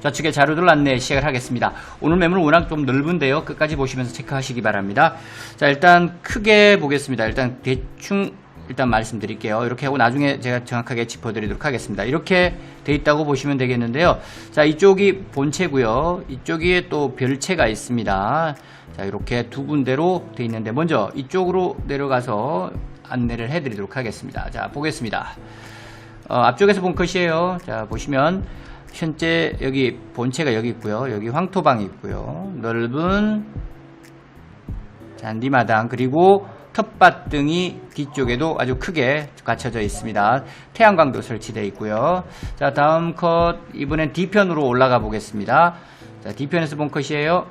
좌측에 자료들 안내 시작을 하겠습니다. 오늘 매물 워낙 좀 넓은데요. 끝까지 보시면서 체크하시기 바랍니다. 자, 일단 크게 보겠습니다. 일단 대충 일단 말씀드릴게요. 이렇게 하고 나중에 제가 정확하게 짚어드리도록 하겠습니다. 이렇게 돼 있다고 보시면 되겠는데요. 자, 이쪽이 본체고요. 이쪽에 또 별체가 있습니다. 자, 이렇게 두 군데로 돼 있는데 먼저 이쪽으로 내려가서 안내를 해드리도록 하겠습니다. 자, 보겠습니다. 어, 앞쪽에서 본 컷이에요. 자, 보시면 현재 여기 본체가 여기 있고요. 여기 황토방이 있고요. 넓은 잔디마당 그리고 텃밭 등이 뒤쪽에도 아주 크게 갖춰져 있습니다. 태양광도 설치되어 있고요. 자 다음 컷 이번엔 뒤편으로 올라가 보겠습니다. 자 뒤편에서 본 컷이에요.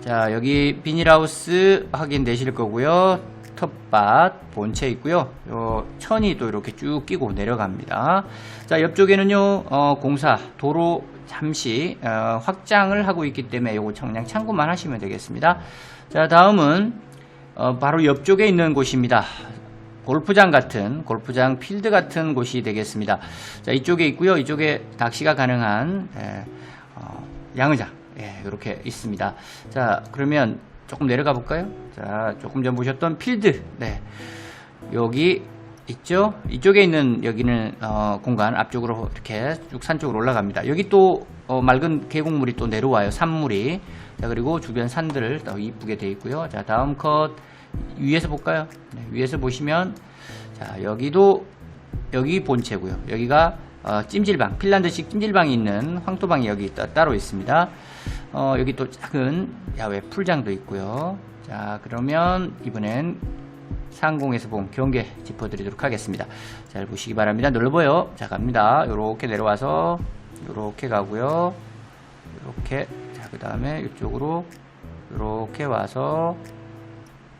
자 여기 비닐하우스 확인되실 거고요. 텃밭 본체 있고요. 요 천이 또 이렇게 쭉 끼고 내려갑니다. 자 옆쪽에는요 어, 공사 도로 잠시 어, 확장을 하고 있기 때문에 요거 그냥 참고만 하시면 되겠습니다. 자 다음은 어, 바로 옆쪽에 있는 곳입니다. 골프장 같은 골프장 필드 같은 곳이 되겠습니다. 자 이쪽에 있고요. 이쪽에 낚시가 가능한 예, 어, 양의장 예, 이렇게 있습니다. 자 그러면 조금 내려가 볼까요? 자 조금 전 보셨던 필드 네 여기 있죠? 이쪽에 있는 여기는 어, 공간 앞쪽으로 이렇게 쭉 산 쪽으로 올라갑니다. 여기 또 어, 맑은 계곡물이 또 내려와요. 산물이. 자 그리고 주변 산들 더 이쁘게 돼 있고요. 자 다음 컷 위에서 볼까요? 네, 위에서 보시면 자 여기도 여기 본체고요. 여기가 어, 찜질방, 핀란드식 찜질방이 있는 황토방이 여기 따, 따로 있습니다. 어, 여기 또 작은 야외 풀장도 있고요. 자 그러면 이번엔 상공에서 본 경계 짚어드리도록 하겠습니다. 잘 보시기 바랍니다. 넓어요. 자 갑니다. 요렇게 내려와서 요렇게 가고요. 요렇게 자 그 다음에 이쪽으로 요렇게 와서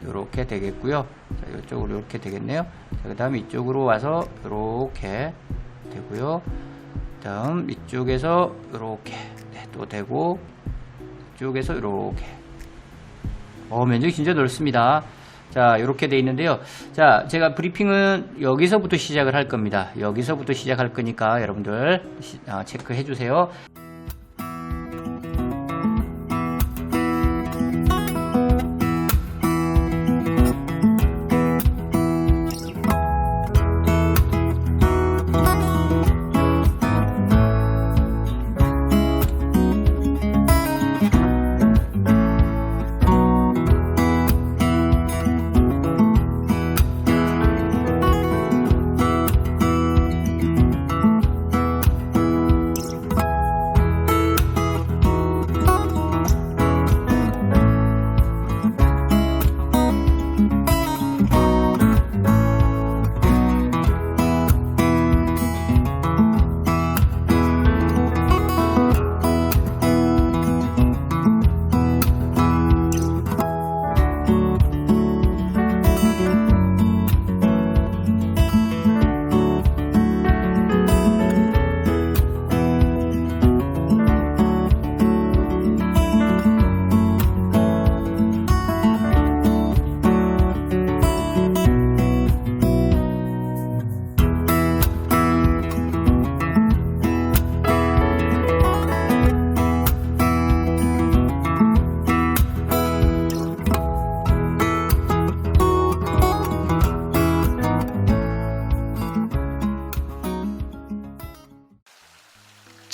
요렇게 되겠고요. 자 이쪽으로 이렇게 되겠네요. 자, 그 다음에 이쪽으로 와서 요렇게 되고요. 다음 이쪽에서 요렇게 네, 또 되고 이 쪽에서 요렇게 어 면적이 진짜 넓습니다. 자, 이렇게 돼 있는데요. 자, 제가 브리핑은 여기서부터 시작을 할 겁니다. 여기서부터 시작할 거니까 여러분들 시- 어, 체크해 주세요.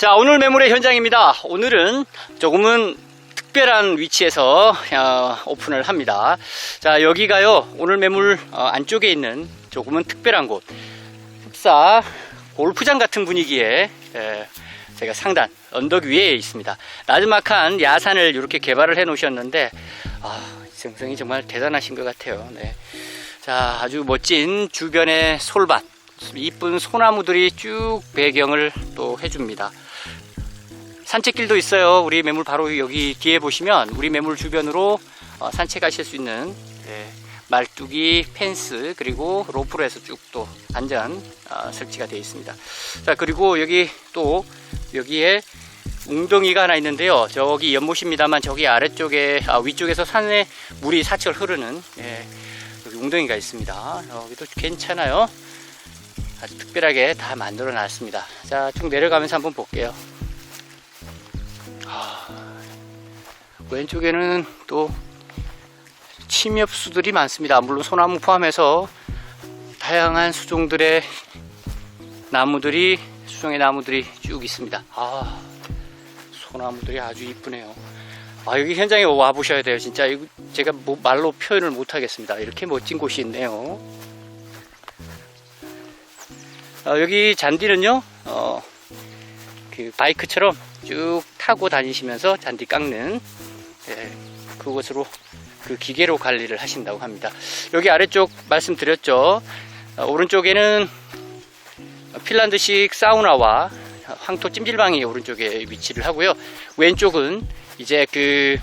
자, 오늘 매물의 현장입니다. 오늘은 조금은 특별한 위치에서 어, 오픈을 합니다. 자, 여기가요. 오늘 매물 어, 안쪽에 있는 조금은 특별한 곳. 흡사 골프장 같은 분위기에 에, 제가 상단 언덕 위에 있습니다. 나즈막한 야산을 이렇게 개발을 해 놓으셨는데 아, 정성이 정말 대단하신 것 같아요. 네. 자, 아주 멋진 주변의 솔밭, 이쁜 소나무들이 쭉 배경을 또 해줍니다. 산책길도 있어요. 우리 매물 바로 여기 뒤에 보시면 우리 매물 주변으로 어, 산책하실 수 있는 네, 말뚝이 펜스 그리고 로프로 해서 쭉 또 안전 어, 설치가 되어 있습니다. 자 그리고 여기 또 여기에 웅덩이가 하나 있는데요. 저기 연못입니다만 저기 아래쪽에 아, 위쪽에서 산에 물이 사철 흐르는 예, 여기 웅덩이가 있습니다. 여기도 괜찮아요. 아주 특별하게 다 만들어 놨습니다. 자 쭉 내려가면서 한번 볼게요. 왼쪽에는 또 침엽수들이 많습니다. 물론 소나무 포함해서 다양한 수종들의 나무들이 수종의 나무들이 쭉 있습니다. 아 소나무들이 아주 이쁘네요. 아 여기 현장에 와 보셔야 돼요. 진짜 이거 제가 뭐 말로 표현을 못 하겠습니다. 이렇게 멋진 곳이 있네요. 어, 여기 잔디는요, 어, 그 바이크처럼 쭉 타고 다니시면서 잔디 깎는 예, 그곳으로 그 기계로 관리를 하신다고 합니다. 여기 아래쪽 말씀드렸죠. 어, 오른쪽에는 핀란드식 사우나와 황토 찜질방이 오른쪽에 위치를 하고요. 왼쪽은 이제 그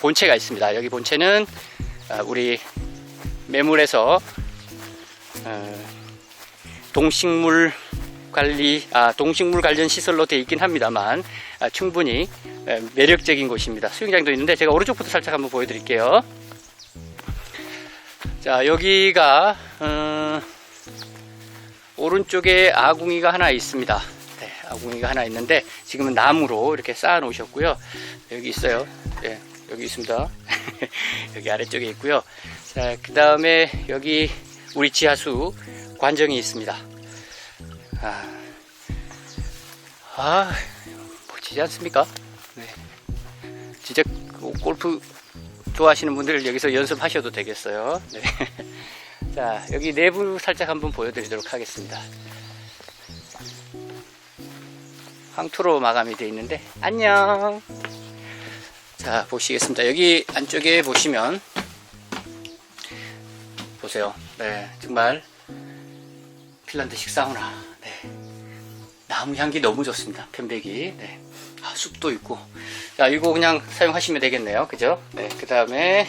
본체가 있습니다. 여기 본체는 아, 우리 매물에서 어, 동식물 관리, 아, 동식물 관련 시설로 되어 있긴 합니다만 아, 충분히 에, 매력적인 곳입니다. 수영장도 있는데 제가 오른쪽부터 살짝 한번 보여드릴게요. 자 여기가 어, 오른쪽에 아궁이가 하나 있습니다. 네, 아궁이가 하나 있는데 지금은 나무로 이렇게 쌓아 놓으셨고요. 여기 있어요. 네, 여기 있습니다. 여기 아래쪽에 있고요. 자, 그 다음에 여기 우리 지하수 관정이 있습니다. 아, 아멋 지지 않습니까? 네. 진짜 그 골프 좋아하시는 분들 여기서 연습하셔도 되겠어요. 네. 자, 여기 내부 살짝 한번 보여드리도록 하겠습니다. 황토로 마감이 되어 있는데, 안녕! 자, 보시겠습니다. 여기 안쪽에 보시면, 보세요. 네, 정말, 핀란드 식 사우나. 네. 나무 향기 너무 좋습니다. 편백이. 네. 아, 숲도 있고. 자, 이거 그냥 사용하시면 되겠네요. 그죠? 네, 그 다음에,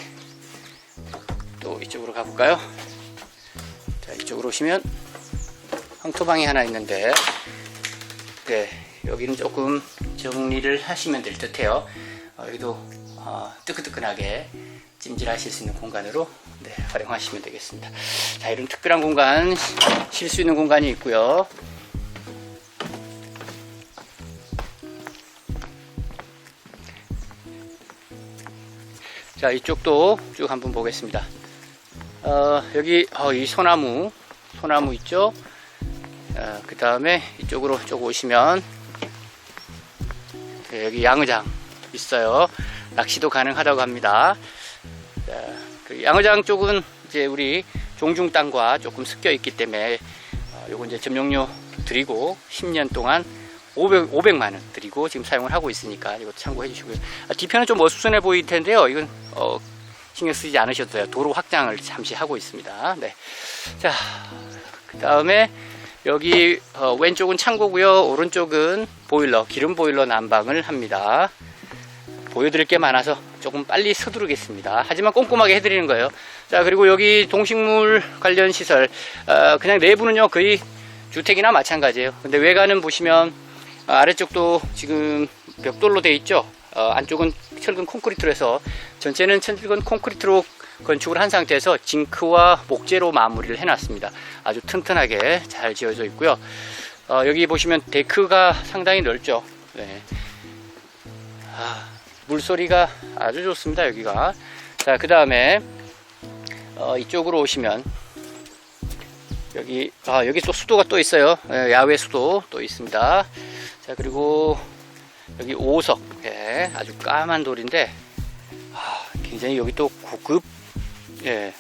또 이쪽으로 가볼까요? 자, 이쪽으로 오시면 황토방이 하나 있는데, 네, 여기는 조금 정리를 하시면 될 듯해요. 어, 여기도 어, 뜨끈뜨끈하게 찜질하실 수 있는 공간으로 네, 활용하시면 되겠습니다. 자, 이런 특별한 공간, 쉴 수 있는 공간이 있고요. 자, 이쪽도 쭉 한번 보겠습니다. 어, 여기 어, 이 소나무 소나무 있죠? 어, 그 다음에 이쪽으로 쭉 오시면 네, 여기 양의장 있어요. 낚시도 가능하다고 합니다. 자, 그 양의장 쪽은 이제 우리 종중 땅과 조금 섞여 있기 때문에 어, 요거 이제 점용료 드리고 10년 동안 500, 500만 원 드리고 지금 사용을 하고 있으니까 이거 참고해 주시고요 아, 뒤편은 좀 어수선해 보일 텐데요 이건 어, 신경 쓰지 않으셔도 돼요. 도로 확장을 잠시 하고 있습니다. 네. 자, 그 다음에 여기 어, 왼쪽은 창고고요. 오른쪽은 보일러, 기름 보일러 난방을 합니다. 보여드릴 게 많아서 조금 빨리 서두르겠습니다. 하지만 꼼꼼하게 해드리는 거예요. 자, 그리고 여기 동식물 관련 시설, 어, 그냥 내부는요, 거의 주택이나 마찬가지예요. 근데 외관은 보시면 어, 아래쪽도 지금 벽돌로 돼 있죠. 어, 안쪽은 철근 콘크리트로 해서 전체는 철근 콘크리트로 건축을 한 상태에서 징크와 목재로 마무리를 해놨습니다. 아주 튼튼하게 잘 지어져 있고요. 어, 여기 보시면 데크가 상당히 넓죠. 네. 아, 물소리가 아주 좋습니다. 여기가. 자, 그 다음에 어, 이쪽으로 오시면 여기 아, 여기 또 수도가 또 있어요. 예, 야외 수도 또 있습니다. 자, 그리고 여기 오석, 예, 아주 까만 돌인데, 아, 굉장히 여기 또 고급, 예,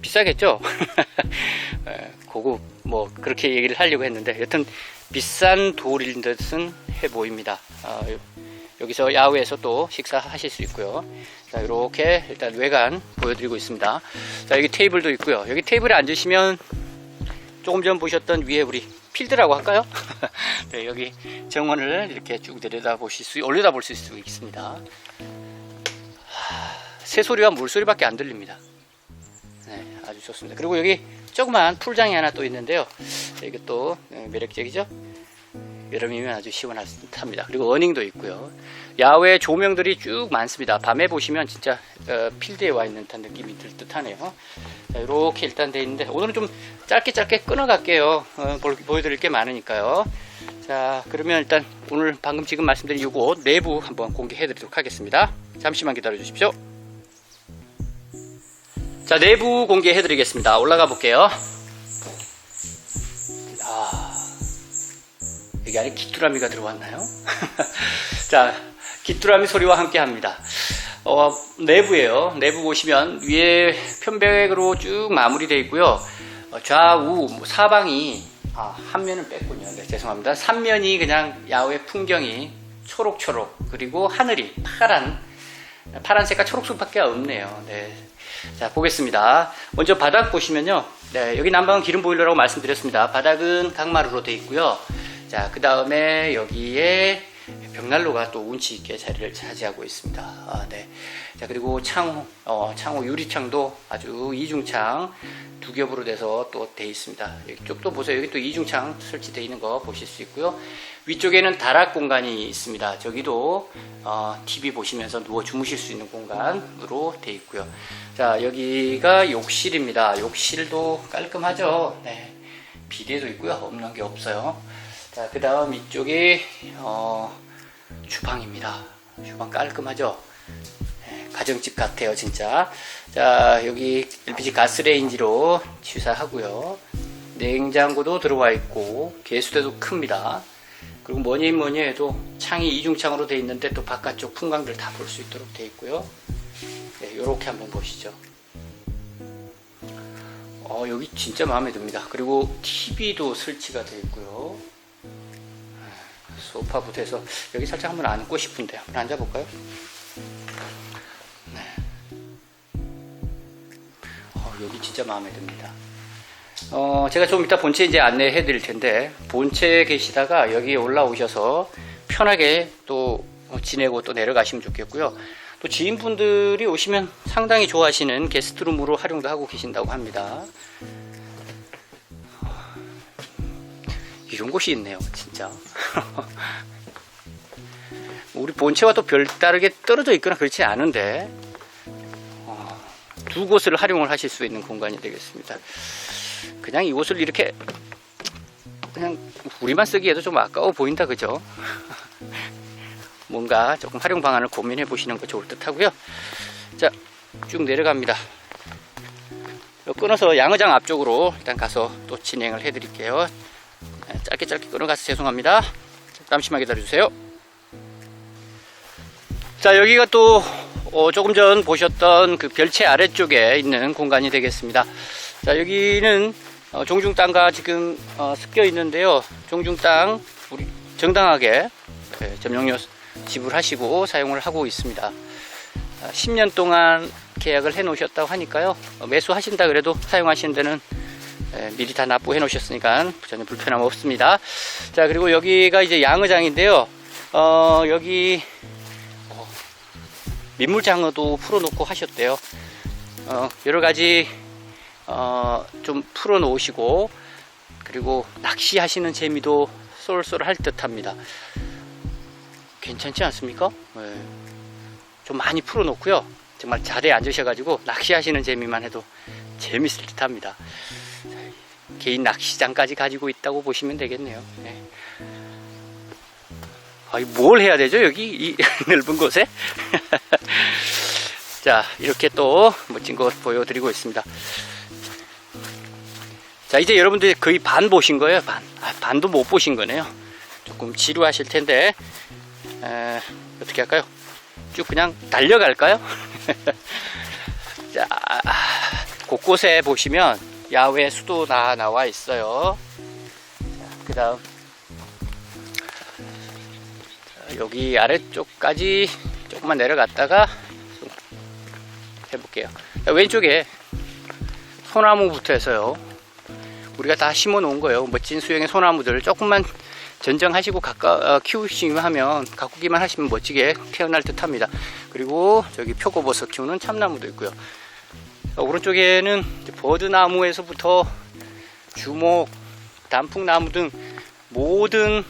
비싸겠죠? 예, 고급, 뭐, 그렇게 얘기를 하려고 했는데, 여튼, 비싼 돌인 듯은 해 보입니다. 아, 요- 여기서 야외에서 또 식사하실 수 있고요. 자, 이렇게 일단 외관 보여드리고 있습니다. 자, 여기 테이블도 있고요. 여기 테이블에 앉으시면 조금 전 보셨던 위에 우리 필드라고 할까요? 네, 여기 정원을 이렇게 쭉 내려다 보실 수, 올려다 볼 수 있습니다. 하, 새소리와 물소리밖에 안 들립니다. 네, 아주 좋습니다. 그리고 여기 조그만 풀장이 하나 또 있는데요. 이게 또 네, 매력적이죠? 여름이면 아주 시원할 듯합니다. 그리고 어닝도 있고요. 야외 조명들이 쭉 많습니다. 밤에 보시면 진짜 어, 필드에 와 있는 듯한 느낌이 들 듯하네요. 자, 이렇게 일단 돼 있는데 오늘은 좀 짧게 짧게 끊어갈게요. 어, 볼- 보여드릴 게 많으니까요. 자, 그러면 일단 오늘 방금 지금 말씀드린 요거 내부 한번 공개해 드리도록 하겠습니다. 잠시만 기다려 주십시오. 자, 내부 공개해 드리겠습니다. 올라가 볼게요. 여기 안에 귀뚜라미가 들어왔나요? 자, 귀뚜라미 소리와 함께 합니다. 어, 내부에요. 내부 보시면 위에 편백으로 쭉 마무리되어 있고요. 어, 좌우 뭐 사방이 아, 한 면은 뺐군요. 네, 죄송합니다. 3면이 그냥 야외 풍경이 초록초록 그리고 하늘이 파란 파란색과 초록색밖에 없네요. 네. 자, 보겠습니다. 먼저 바닥 보시면요. 네, 여기 난방은 기름 보일러라고 말씀드렸습니다. 바닥은 강마루로 되어 있고요. 자, 그 다음에 여기에 벽난로가 또 운치 있게 자리를 차지하고 있습니다. 아, 네. 자, 그리고 창호, 어, 창호 유리창도 아주 이중창 두 겹으로 돼서 또 돼 있습니다. 여기 쪽도 보세요. 여기 또 이중창 설치되어 있는 거 보실 수 있고요. 위쪽에는 다락 공간이 있습니다. 저기도 어, TV 보시면서 누워 주무실 수 있는 공간으로 되어 있고요. 자, 여기가 욕실입니다. 욕실도 깔끔하죠. 네. 비대도 있고요. 없는 게 없어요. 자, 그 다음 이쪽이 어, 주방입니다. 주방 깔끔하죠. 네, 가정집 같아요, 진짜. 자, 여기 LPG 가스레인지로 취사하고요. 냉장고도 들어와 있고 개수대도 큽니다. 그리고 뭐니 뭐니 해도 창이 이중창으로 되어 있는데 또 바깥쪽 풍광들 다 볼 수 있도록 되어 있고요. 네, 이렇게 한번 보시죠. 어, 여기 진짜 마음에 듭니다. 그리고 TV도 설치가 되어 있고요. 소파부터 해서 여기 살짝 한번 앉고 싶은데 한번 앉아볼까요? 네. 어, 여기 진짜 마음에 듭니다. 어, 제가 좀 이따 본체 이제 안내해 드릴 텐데 본체에 계시다가 여기에 올라오셔서 편하게 또 지내고 또 내려가시면 좋겠고요. 또 지인분들이 오시면 상당히 좋아하시는 게스트룸으로 활용도 하고 계신다고 합니다. 이런 곳이 있네요, 진짜. 우리 본체와 또 별다르게 떨어져 있거나 그렇지 않은데 어, 두 곳을 활용을 하실 수 있는 공간이 되겠습니다. 그냥 이곳을 이렇게 그냥 우리만 쓰기에도 좀 아까워 보인다, 그죠? 뭔가 조금 활용 방안을 고민해 보시는 거 좋을 듯 하고요. 자, 쭉 내려갑니다. 끊어서 양의장 앞쪽으로 일단 가서 또 진행을 해 드릴게요. 네, 짧게 짧게 끊어가서 죄송합니다. 잠시만 기다려주세요. 자, 여기가 또 어, 조금 전 보셨던 그 별채 아래쪽에 있는 공간이 되겠습니다. 자, 여기는 어, 종중 땅과 지금 어, 섞여 있는데요. 종중 땅 우리 정당하게 네, 점용료 지불하시고 사용을 하고 있습니다. 아, 10년 동안 계약을 해 놓으셨다고 하니까요. 어, 매수하신다 그래도 사용하시는 데는 예, 미리 다 납부해 놓으셨으니까 전혀 불편함 없습니다. 자, 그리고 여기가 이제 양의장인데요. 어, 여기 어, 민물장어도 풀어놓고 하셨대요. 어, 여러 가지 어, 좀 풀어놓으시고 그리고 낚시하시는 재미도 쏠쏠할 듯합니다. 괜찮지 않습니까? 예. 좀 많이 풀어놓고요. 정말 자리에 앉으셔가지고 낚시하시는 재미만 해도 재밌을 듯합니다. 개인 낚시장까지 가지고 있다고 보시면 되겠네요. 네. 아이, 뭘 해야 되죠, 여기? 이 넓은 곳에? 자, 이렇게 또 멋진 곳 보여드리고 있습니다. 자, 이제 여러분들이 거의 반 보신 거예요, 반. 아, 반도 못 보신 거네요. 조금 지루하실 텐데, 에, 어떻게 할까요? 쭉 그냥 달려갈까요? 자, 곳곳에 보시면 야외 수도 다 나와 있어요. 그 다음, 여기 아래쪽까지 조금만 내려갔다가 좀 해볼게요. 자, 왼쪽에 소나무부터 해서요. 우리가 다 심어 놓은 거예요. 멋진 수영의 소나무들 조금만 전정하시고 가까 어, 키우시면 하면 가꾸기만 하시면 멋지게 태어날 듯합니다. 그리고 저기 표고버섯 키우는 참나무도 있고요. 어, 오른쪽에는 버드나무에서부터 주목, 단풍나무 등 모든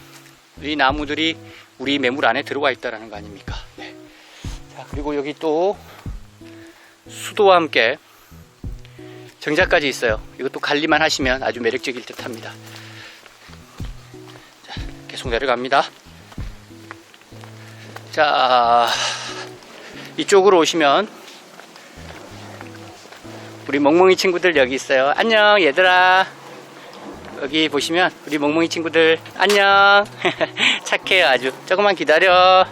이 나무들이 우리 매물 안에 들어와 있다라는 거 아닙니까? 네. 자 그리고 여기 또 수도와 함께 정자까지 있어요. 이것도 관리만 하시면 아주 매력적일 듯 합니다. 자, 이렇게 계속 내려갑니다. 자, 이쪽으로 오시면 우리 멍멍이 친구들 여기 있어요. 안녕, 얘들아. 여기 보시면 우리 멍멍이 친구들 안녕. 착해요, 아주. 조금만 기다려.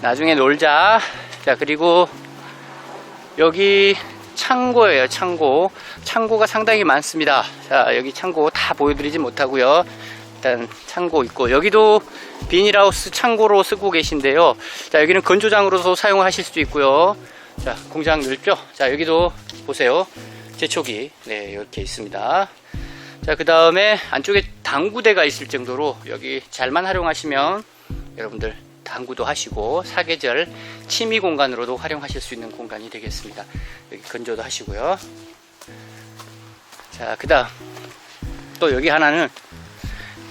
나중에 놀자. 자, 그리고 여기 창고예요, 창고. 창고가 상당히 많습니다. 자, 여기 창고 다 보여드리지 못하고요. 일단 창고 있고 여기도 비닐하우스 창고로 쓰고 계신데요. 자, 여기는 건조장으로도 사용하실 수 있고요. 자, 공장 넓죠? 자, 여기도 보세요. 제초기. 네, 이렇게 있습니다. 자, 그 다음에 안쪽에 당구대가 있을 정도로 여기 잘만 활용하시면 여러분들 당구도 하시고 사계절 취미 공간으로도 활용하실 수 있는 공간이 되겠습니다. 여기 건조도 하시고요. 자, 그 다음 또 여기 하나는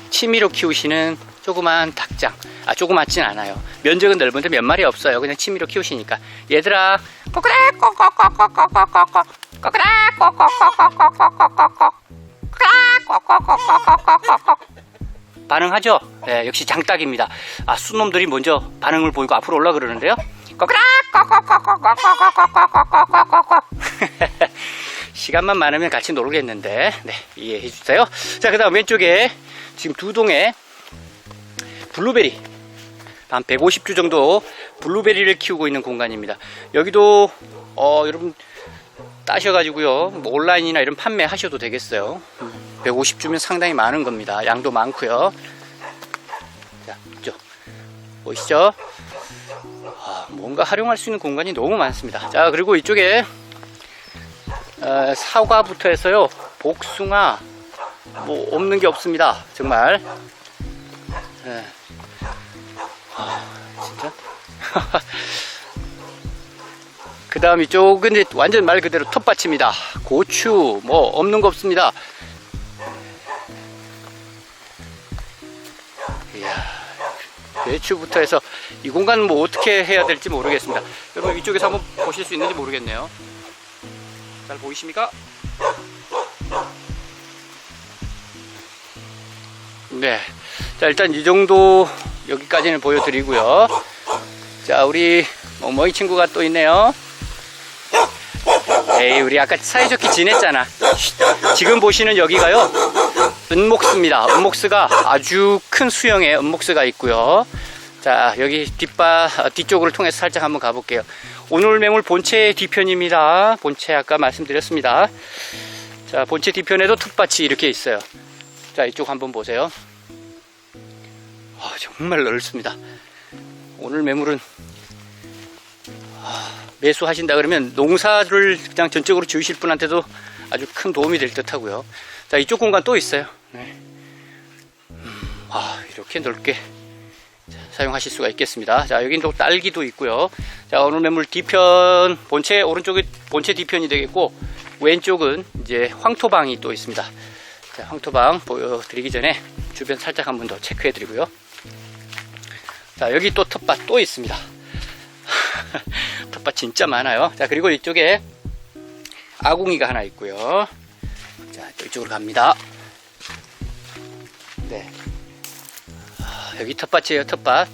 취미로 키우시는 조그만 닭장. 아, 조그맣진 않아요. 면적은 넓은데 몇 마리 없어요. 그냥 취미로 키우시니까. 얘들아, 꼬끄라, 꼬꼬꼬꼬꼬꼬꼬꼬. 꼬끄라, 꼬꼬꼬꼬꼬꼬꼬. 반응하죠? 네, 역시 장딱입니다. 아, 순놈들이 먼저 반응을 보이고 앞으로 올라 그러는데요. 꼬끄라, 꼬꼬꼬꼬꼬꼬꼬꼬꼬꼬꼬. 시간만 많으면 같이 놀겠는데, 네, 이해해 주세요. 자, 그 다음 왼쪽에 지금 두 동에 블루베리, 한 150주 정도 블루베리를 키우고 있는 공간입니다. 여기도, 어, 여러분, 따셔가지고요, 뭐 온라인이나 이런 판매 하셔도 되겠어요. 150주면 상당히 많은 겁니다. 양도 많고요. 자, 이쪽 보이시죠? 아, 뭔가 활용할 수 있는 공간이 너무 많습니다. 자, 그리고 이쪽에 어, 사과부터 해서요, 복숭아 뭐 없는 게 없습니다. 정말. 예. 아, 진짜. 그 다음 이쪽은 이제 완전 말 그대로 텃밭입니다. 고추, 뭐, 없는 거 없습니다. 배추부터 해서 이 공간은 뭐 어떻게 해야 될지 모르겠습니다. 여러분 이쪽에서 한번 보실 수 있는지 모르겠네요. 잘 보이십니까? 네. 자, 일단 이 정도 여기까지는 보여드리고요. 자, 우리 멍멍이 친구가 또 있네요. 에이, 우리 아까 사이좋게 지냈잖아. 쉿. 지금 보시는 여기가요. 은목스입니다. 은목스가 아주 큰 수영의 은목스가 있고요. 자, 여기 뒷바, 어, 뒤쪽으로 통해서 살짝 한번 가볼게요. 오늘 매물 본체 뒤편입니다. 본체 아까 말씀드렸습니다. 자, 본체 뒤편에도 툭밭이 이렇게 있어요. 자, 이쪽 한번 보세요. 아, 정말 넓습니다. 오늘 매물은 아, 매수하신다 그러면 농사를 그냥 전적으로 지으실 분한테도 아주 큰 도움이 될 듯 하고요. 자, 이쪽 공간 또 있어요. 네. 음, 아, 이렇게 넓게 자, 사용하실 수가 있겠습니다. 자, 여긴 또 딸기도 있고요. 자, 오늘 매물 뒤편, 본체, 오른쪽이 본체 뒤편이 되겠고, 왼쪽은 이제 황토방이 또 있습니다. 자, 황토방 보여드리기 전에 주변 살짝 한번 더 체크해 드리고요. 자, 여기 또 텃밭 또 있습니다. 텃밭 진짜 많아요. 자, 그리고 이쪽에 아궁이가 하나 있고요. 자, 또 이쪽으로 갑니다. 네. 아, 여기 텃밭이에요, 텃밭.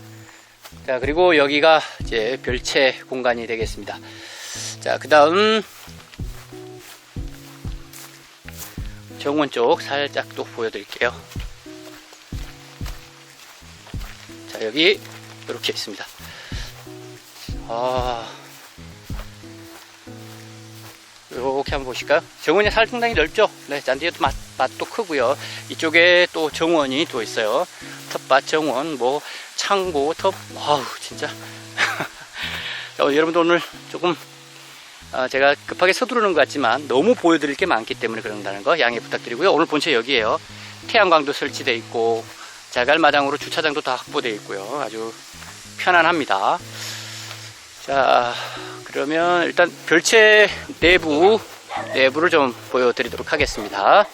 자, 그리고 여기가 이제 별채 공간이 되겠습니다. 자, 그 다음 정원 쪽 살짝 또 보여드릴게요. 자, 여기 이렇게 있습니다. 아, 이렇게 한번 보실까요? 정원이 상당히 넓죠? 네, 잔디에도 맛, 맛도 크고요. 이쪽에 또 정원이 또 있어요. 텃밭 정원, 뭐 창고, 텃, 와우, 진짜. 어, 여러분들 오늘 조금 어, 제가 급하게 서두르는 것 같지만 너무 보여드릴 게 많기 때문에 그런다는 거 양해 부탁드리고요. 오늘 본체 여기에요. 태양광도 설치되어 있고 자갈마당으로 주차장도 다 확보되어 있고요. 아주 편안합니다. 자, 그러면 일단 별채 내부, 내부를 좀 보여드리도록 하겠습니다.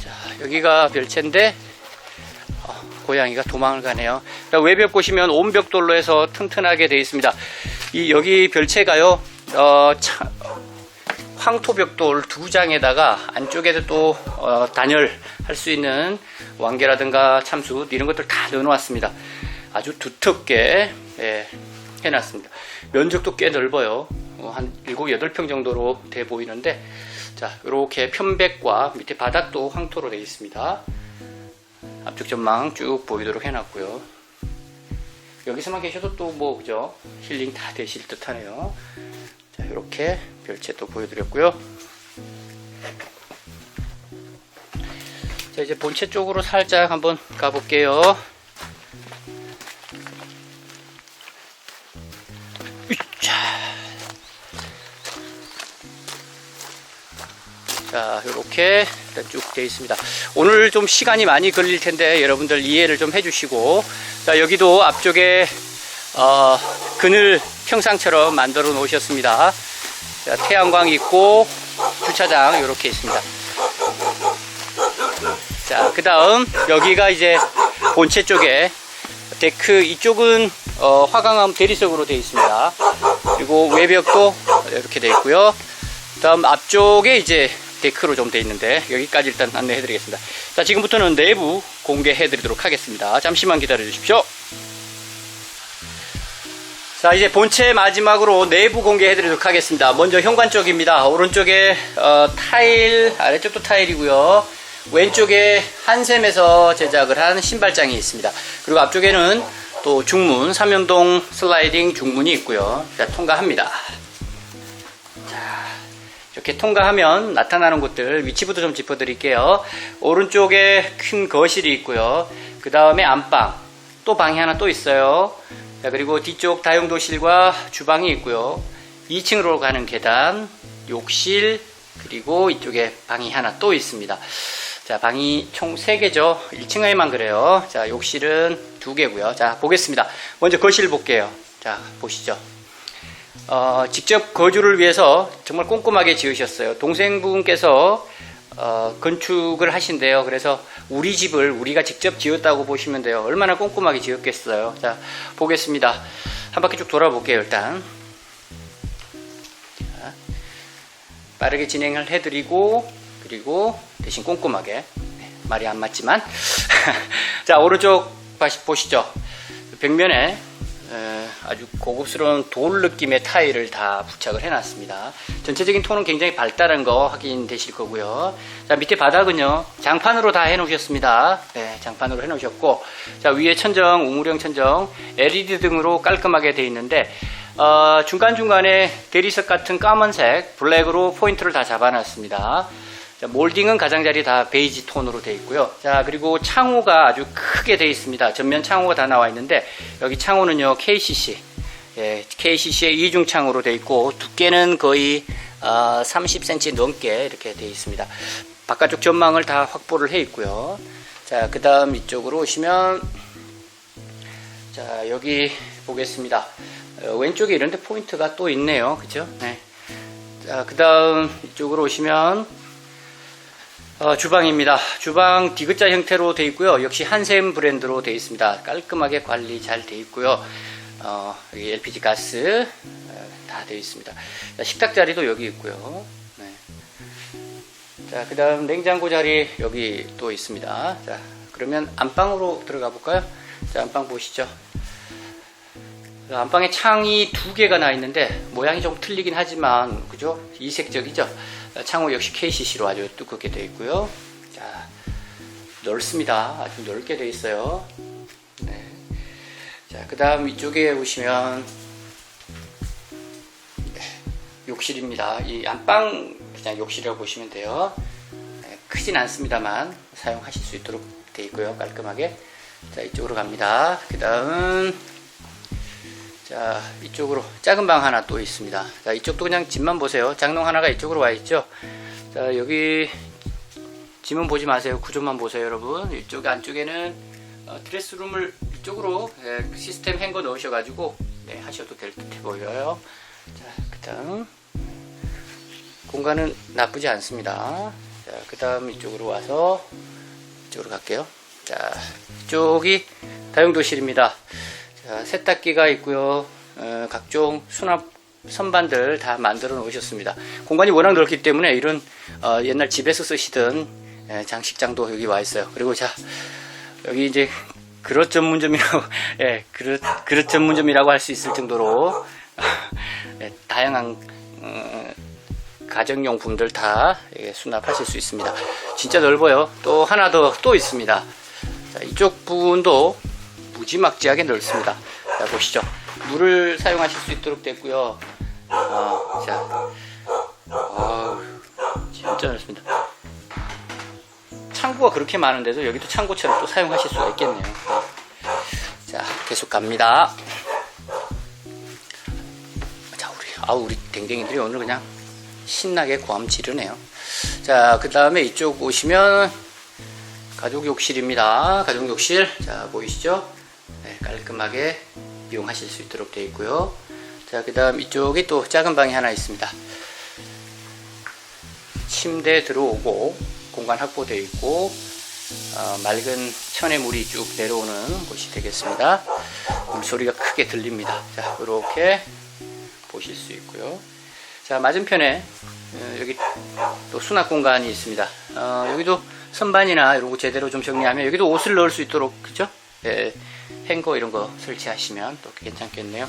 자, 여기가 별채인데, 어, 고양이가 도망을 가네요. 자, 외벽 보시면 온 벽돌로 해서 튼튼하게 되어 있습니다. 이, 여기 별채가요, 어, 차, 황토벽돌 두 장에다가 안쪽에도 또 어, 단열 할 수 있는 왕개라든가 참수 이런 것들 다 넣어놨습니다. 아주 두텁게 예, 해놨습니다. 면적도 꽤 넓어요. 어, 한 7, 8평 정도로 돼 보이는데 자 이렇게 편백과 밑에 바닥도 황토로 되어 있습니다. 앞쪽 전망 쭉 보이도록 해놨고요. 여기서만 계셔도 또 뭐 그죠 힐링 다 되실 듯하네요. 자 이렇게 별채 또 보여드렸고요. 자 이제 본체 쪽으로 살짝 한번 가볼게요. 자, 이렇게 쭉 되어 있습니다. 오늘 좀 시간이 많이 걸릴 텐데 여러분들 이해를 좀 해주시고, 자 여기도 앞쪽에 어, 그늘 평상처럼 만들어 놓으셨습니다. 자, 태양광 있고 주차장 이렇게 있습니다. 자, 그 다음 여기가 이제 본체 쪽에 데크 이쪽은 어, 화강암 대리석으로 되어 있습니다. 그리고 외벽도 이렇게 되어 있고요. 다음 앞쪽에 이제 데크로 좀 되어 있는데 여기까지 일단 안내해 드리겠습니다. 자, 지금부터는 내부 공개해 드리도록 하겠습니다. 잠시만 기다려 주십시오. 자, 이제 본체 마지막으로 내부 공개해 드리도록 하겠습니다. 먼저 현관 쪽입니다. 오른쪽에 어, 타일, 아래쪽도 타일이고요. 왼쪽에 한샘에서 제작을 한 신발장이 있습니다. 그리고 앞쪽에는 또 중문, 삼연동 슬라이딩 중문이 있고요. 자, 통과합니다. 자, 이렇게 통과하면 나타나는 곳들 위치부터 좀 짚어 드릴게요. 오른쪽에 큰 거실이 있고요. 그 다음에 안방, 또 방이 하나 또 있어요. 자, 그리고 뒤쪽 다용도실과 주방이 있고요. 2층으로 가는 계단, 욕실, 그리고 이쪽에 방이 하나 또 있습니다. 자, 방이 총 3개죠. 1층에만 그래요. 자, 욕실은 2개고요. 자, 보겠습니다. 먼저 거실 볼게요. 자, 보시죠. 어, 직접 거주를 위해서 정말 꼼꼼하게 지으셨어요. 동생분께서 어, 건축을 하신대요. 그래서 우리 집을 우리가 직접 지었다고 보시면 돼요. 얼마나 꼼꼼하게 지었겠어요. 자, 보겠습니다. 한 바퀴 쭉 돌아볼게요, 일단. 자, 빠르게 진행을 해드리고, 그리고 대신 꼼꼼하게. 네, 말이 안 맞지만. 자, 오른쪽 다시 보시죠. 벽면에 에, 아주 고급스러운 돌 느낌의 타일을 다 부착을 해놨습니다. 전체적인 톤은 굉장히 발달한 거 확인되실 거고요. 자 밑에 바닥은요 장판으로 다 해놓으셨습니다. 네, 장판으로 해놓으셨고 자 위에 천정 우물형 천정 LED 등으로 깔끔하게 되어 있는데 어, 중간 중간에 대리석 같은 까만색 블랙으로 포인트를 다 잡아놨습니다. 자, 몰딩은 가장자리 다 베이지 톤으로 되어 있고요. 자, 그리고 창호가 아주 크게 되어 있습니다. 전면 창호가 다 나와 있는데, 여기 창호는요, KCC. 예, KCC의 이중 창호로 되어 있고, 두께는 거의 어, 30cm 넘게 이렇게 되어 있습니다. 바깥쪽 전망을 다 확보를 해 있고요. 자, 그 다음 이쪽으로 오시면, 자, 여기 보겠습니다. 어, 왼쪽에 이런데 포인트가 또 있네요. 그죠? 네. 자, 그 다음 이쪽으로 오시면, 어, 주방입니다. 주방 디귿자 형태로 되어 있고요. 역시 한샘 브랜드로 되어 있습니다. 깔끔하게 관리 잘 되어 있고요. 어, 여기 LPG 가스 어, 다 되어 있습니다. 자, 식탁 자리도 여기 있고요. 네. 자, 그 다음 냉장고 자리 여기 또 있습니다. 자, 그러면 안방으로 들어가 볼까요? 자, 안방 보시죠. 자, 안방에 창이 두 개가 나 있는데 모양이 좀 틀리긴 하지만 그죠? 이색적이죠. 창호 역시 KCC로 아주 두껍게 되어 있고요. 자, 넓습니다. 아주 넓게 되어 있어요. 네. 자, 그 다음 이쪽에 오시면 네, 욕실입니다. 이 안방 그냥 욕실이라고 보시면 돼요. 네, 크진 않습니다만 사용하실 수 있도록 되어 있고요. 깔끔하게. 자, 이쪽으로 갑니다. 그 다음 자 이쪽으로 작은 방 하나 또 있습니다. 자 이쪽도 그냥 집만 보세요. 장롱 하나가 이쪽으로 와 있죠? 자 여기 짐은 보지 마세요. 구조만 보세요 여러분. 이쪽 안쪽에는 어, 드레스룸을 이쪽으로 예, 시스템 행거 넣으셔 가지고 네, 하셔도 될 듯해 보여요. 자 그 다음 공간은 나쁘지 않습니다. 자 그 다음 이쪽으로 와서 이쪽으로 갈게요. 자 이쪽이 다용도실입니다 자, 세탁기가 있고요. 어, 각종 수납 선반들 다 만들어 놓으셨습니다. 공간이 워낙 넓기 때문에 이런 어, 옛날 집에서 쓰시던 예, 장식장도 여기 와 있어요. 그리고 자 여기 이제 그릇 전문점이라고 예 그릇 그릇 전문점이라고 할 수 있을 정도로 예, 다양한 어, 가정용품들 다 예, 수납하실 수 있습니다. 진짜 넓어요. 또 하나 더 또 있습니다. 자, 이쪽 부분도 무지막지하게 넓습니다. 자, 보시죠. 물을 사용하실 수 있도록 됐고요. 어, 자, 아우, 진짜 넓습니다. 창고가 그렇게 많은데도 여기도 창고처럼 또 사용하실 수가 있겠네요. 자, 계속 갑니다. 자, 우리, 아우, 우리 댕댕이들이 오늘 그냥 신나게 고함 지르네요. 자, 그 다음에 이쪽 오시면 가족 욕실입니다. 가족 욕실. 자, 보이시죠? 네, 깔끔하게 이용하실 수 있도록 되어 있고요. 자, 그 다음 이쪽에 또 작은 방이 하나 있습니다. 침대 들어오고 공간 확보되어 있고 어, 맑은 천의 물이 쭉 내려오는 곳이 되겠습니다. 물소리가 크게 들립니다. 자, 이렇게 보실 수 있고요. 자, 맞은편에 어, 여기 또 수납 공간이 있습니다. 어, 여기도 선반이나 이런 거 제대로 좀 정리하면 여기도 옷을 넣을 수 있도록 그죠? 예, 행거 이런 거 설치하시면 또 괜찮겠네요.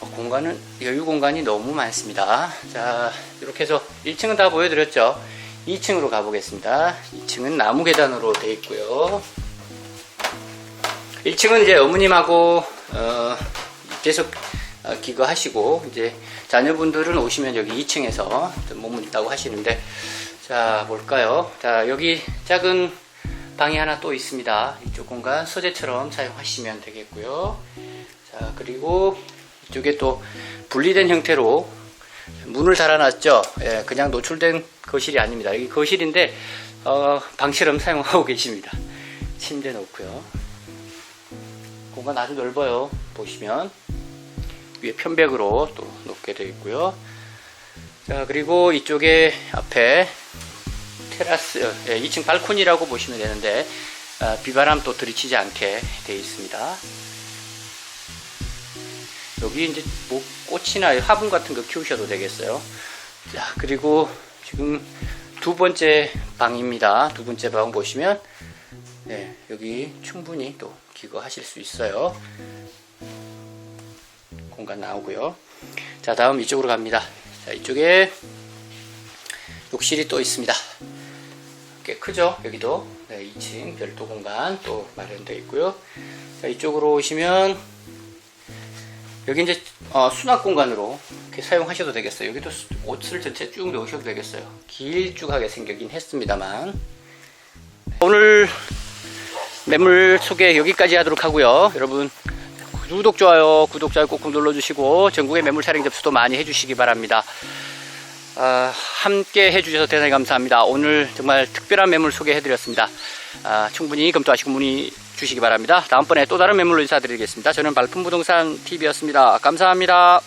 어, 공간은 여유 공간이 너무 많습니다. 자, 이렇게 해서 1층은 다 보여드렸죠. 2층으로 가보겠습니다. 2층은 나무 계단으로 되어 있고요. 1층은 이제 어머님하고 어, 계속 어, 기거하시고 이제 자녀분들은 오시면 여기 2층에서 머문다고 하시는데 자 볼까요? 자 여기 작은 방이 하나 또 있습니다. 이쪽 공간 서재처럼 사용하시면 되겠고요. 자 그리고 이쪽에 또 분리된 형태로 문을 달아놨죠. 예, 그냥 노출된 거실이 아닙니다. 여기 거실인데 어, 방처럼 사용하고 계십니다. 침대 놓고요. 공간 아주 넓어요. 보시면 위에 편백으로 또 놓게 되어 있고요. 자 그리고 이쪽에 앞에 테라스 어, 예, 2층 발코니라고 보시면 되는데 아, 비바람 또 들이치지 않게 되어 있습니다. 여기 이제 뭐 꽃이나 화분 같은 거 키우셔도 되겠어요. 자 그리고 지금 두 번째 방입니다. 두 번째 방 보시면 네, 여기 충분히 또 기거하실 수 있어요. 공간 나오고요. 자, 다음 이쪽으로 갑니다. 자, 이쪽에 욕실이 또 있습니다. 꽤 크죠? 여기도. 네, 2층 별도 공간 또 마련되어 있고요. 자, 이쪽으로 오시면 여기 이제 어, 수납 공간으로 이렇게 사용하셔도 되겠어요. 여기도 수- 옷을 전체 쭉 넣으셔도 되겠어요. 길쭉하게 생기긴 했습니다만. 오늘 매물 소개 여기까지 하도록 하고요. 여러분 구독, 좋아요, 구독, 좋아요 꾹꾹 눌러주시고 전국의 매물 촬영 접수도 많이 해주시기 바랍니다. 아, 함께 해주셔서 대단히 감사합니다. 오늘 정말 특별한 매물 소개해드렸습니다. 아, 충분히 검토하시고 문의 주시기 바랍니다. 다음번에 또 다른 매물로 인사드리겠습니다. 저는 발품부동산 TV였습니다. 감사합니다.